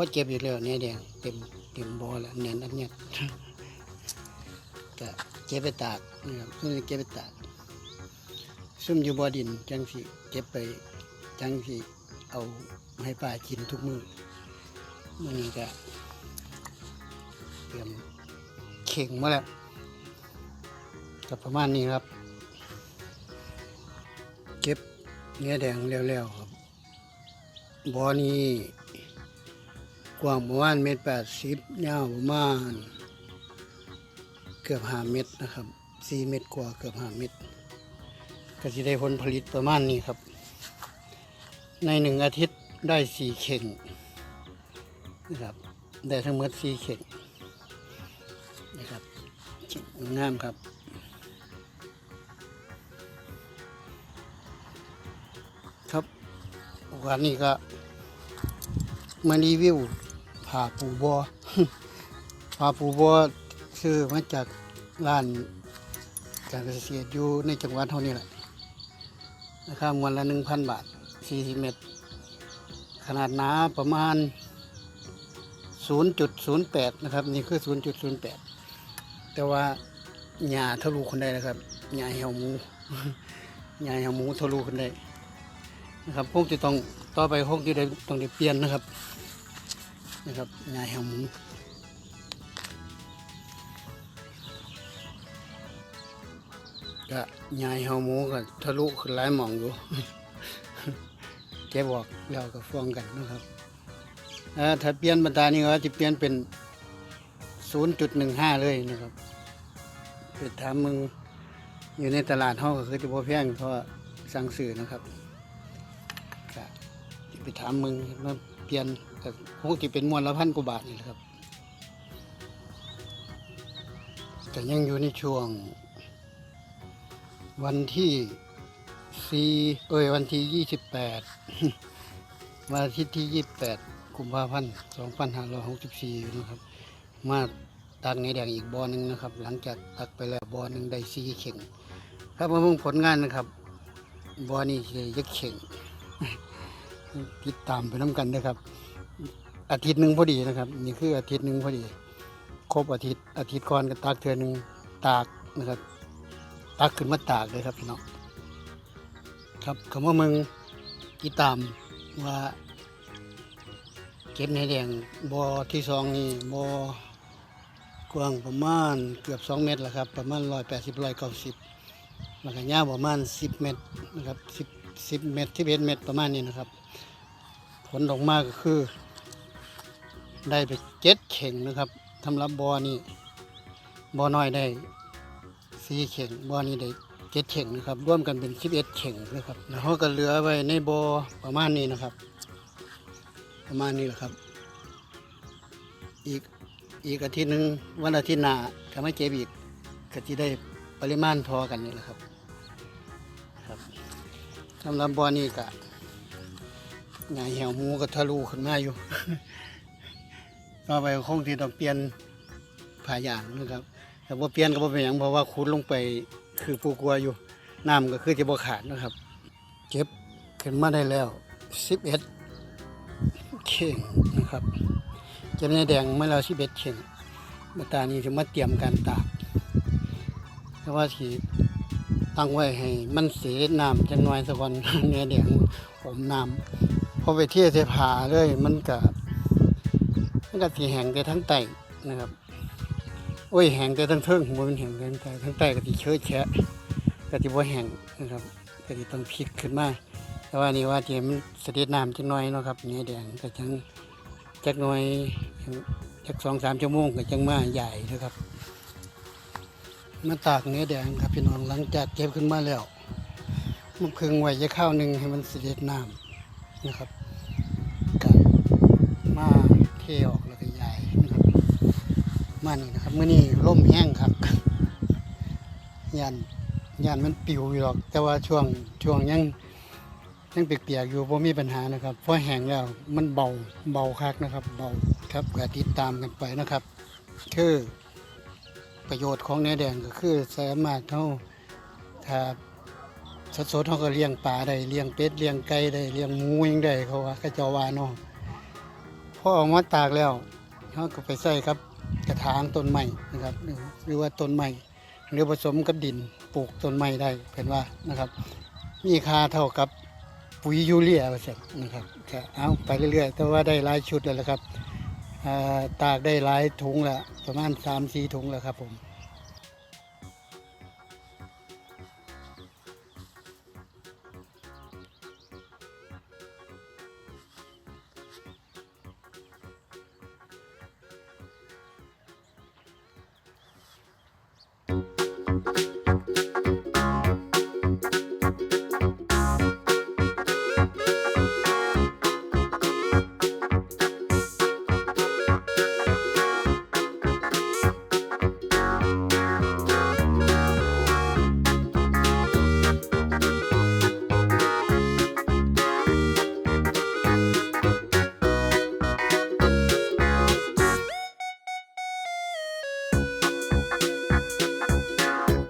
อเจ็บอีกแล้วเนี่ยแดงเต็มเต็มบอแล้วเนียนอันเนี้ยก็เก็บไปตากนะครับเพิ่งเก็บไปตากซุ่มอยู่บ่อดินจังสิเก็บไปจังสิเอาให้ปลากินทุกมื้อมื้อนี้ก็เตรียมเข่งมาแล้วก็ประมาณนี้ครับ เก็บเนื้อแดงแล้วๆครับบ่อนี้ กว้างประมาณเมตรแปดสิบยาวประมาณเกือบห้าเม็ดนะครับสี่เม็ดกว่าเกือบห้าเม็ดก็จะได้ผลผลิตประมาณนี้ครับ ในหนึ่งอาทิตย์ได้สี่เข่งนะครับได้ทั้งหมดสี่เข่งนะครับเข่งงามครับครับวันนี้ก็มารีวิว ผ่าปูบอผ่าปูบอซื้อมาจากร้านการเกษตรอยู่ในจังหวัดเท่านี้แหละราคาวันละหนึ่งพันบาทสี่สิบเมตร ขนาดหนาประมาณ 0.08 นะครับ นี่คือ 0.08 แต่ว่าหญ้าทะลุคนได้นะครับหญ้าเหี่ยวหมูหญ้าเหี่ยวหมูทะลุคนได้นะครับคงจะต้องต่อไปคงจะได้ต้องได้เปลี่ยนนะครับ นะครับยายแหวหมูก็ยายแหวหมูก็ทะลุขึ้นหลายหมองอยู่แกบอกเราก็ฟ้องกันนะครับถ้าเปลี่ยนบรรดานี้ก็จะเปลี่ยนเป็น 0.15 เลยนะครับไปถามมึงอยู่ในตลาดห้องก็คือจะพอแพงเพราะสั่งสื่อนะครับก็ไปถามมึงมาเปลี่ยน ก็คงจะเป็นมวลละพันกว่าบาทนี่แหละครับแต่ยังอยู่ในช่วง วันที่สี่เอ้ยวันที่ยี่สิบแปดวันอาทิตย์ที่ยี่สิบแปดกุมภาพันธ์สองพันห้าร้อยหกสิบสี่นะครับ มาตักในแดงอีกบอหนึ่งนะครับ หลังจากตักไปแล้วบอหนึ่งได้สี่เข่งครับมาเพิ่งผลงานนะครับบอนี่จะยักเข่งติดตามไปน้ำกันนะครับ อาทิตย์หนึ่งพอดีนะครับ นี่คืออาทิตย์หนึ่งพอดี ครบอาทิตย์อาทิตย์ก่อนก็ตากเทือหนึ่งตากนะครับ ตากขึ้นมาตากเลยครับพี่น้องครับคำว่ามึงติดตามว่า เก็บในแดงบอที่สองนี่บอกว้างประมาณเกือบสองเมตรแหละครับ ประมาณร้อยแปดสิบร้อยเก้าสิบแล้วก็ยาวประมาณสิบเมตรนะครับสิบสิบเมตรที่เอ็ดเมตรประมาณนี้นะครับ ผลออกมาก็คือ ได้ไปเจ็ดเข่งนะครับสำหรับบอนี่บอน้อยได้สี่เข่งบอนี้ได้เจ็ดเข่งนะครับร่วมกันเป็นสิบเอ็ดเข่งนะครับแล้วก็เหลือไว้ในบอประมาณนี้นะครับ ประมาณนี้แหละครับ อีกอีกอาทิตย์หนึ่งวันอาทิตย์หน้าก็ไม่เก็บอีกก็จะได้ปริมาณพอกันนี่แหละครับครับสำหรับบอนี้ก็งานเหี่ยวมูก็ทะลุขึ้นมาอยู่ ต่อไปคงที่ต้องเปลี่ยนผ่ายางนะครับแต่ว่าเปลี่ยนก็บ่เป็นอย่างเพราะว่าขุดลงไปคือผู้กลัวอยู่น้ำก็คือจะบ่ขาดนะครับ เก็บขึ้นมาได้แล้วสิบเอ็ดเข่งนะครับเก็บในแดงมาแล้วสิบเอ็ดเข่งมาตานี้จะมาเตรียมการตากแต่ว่าสีตั้งไว้ให้มันเสียน้ำจังน้อยสักวันเนื้อแดงอมน้ำพอไปเที่ยวเสผาเลยมันก็ มันก็สีแห้งแต่ทั้งไตนะครับโอ้ยแห้งแต่ทั้งเทิงมันแห้งแต่ทั้งไตทั้งไตก็สิเชื้อแฉะก็สิบ่แห้งนะครับก็สิต้องพลิกขึ้นมาแต่ว่านี่ว่าที่มันเสด็จน้ำจักหน่อยเนาะครับเนี่ยแดงก็จังจักหน่อยจักสองสามชั่วโมงก็จังมาใหญ่นะครับมาตากเนื้อแดงครับพี่น้องหลังจากเก็บขึ้นมาแล้วมันพึงไว้จะข้าวหนึ่งให้มันเสด็จน้ำนะครับกับมาเทออกแล้วก็ย้ายนะครับ มานี่นะครับเมื่อนี้ล่มแห้งครับยันยันมันปิวอยู่หรอก แต่ว่าช่วงช่วงยังยังเปียกๆอยู่เพอมีปัญหานะครับเพอแห้งแล้วมันเบาเบาคักนะครับ เบาครับก็ติดตามกันไปนะครับ คือประโยชน์ของเนื้อแดงก็คือสามารถเท่าถ้าสดๆเขาก็เลี้ยงปลาได้เลี้ยงเป็ดเลี้ยงไก่ได้เลี้ยงหมูยังได้เขาว่าก็เจ้าวาเนาะพอออกมาตากแล้วเขาก็ไปใส่ครับ กระถางต้นไม้นะครับหรือว่าต้นไม้หรือผสมกับดินปลูกต้นไม้ได้เป็นว่านะครับ มีค่าเท่ากับปุ๋ยยูเรียเสร็จนะครับเอาไปเรื่อยๆ แต่ว่าได้หลายชุดแล้วละครับอ่าตากได้หลายถุงละประมาณ3-4ถุงแล้วครับผม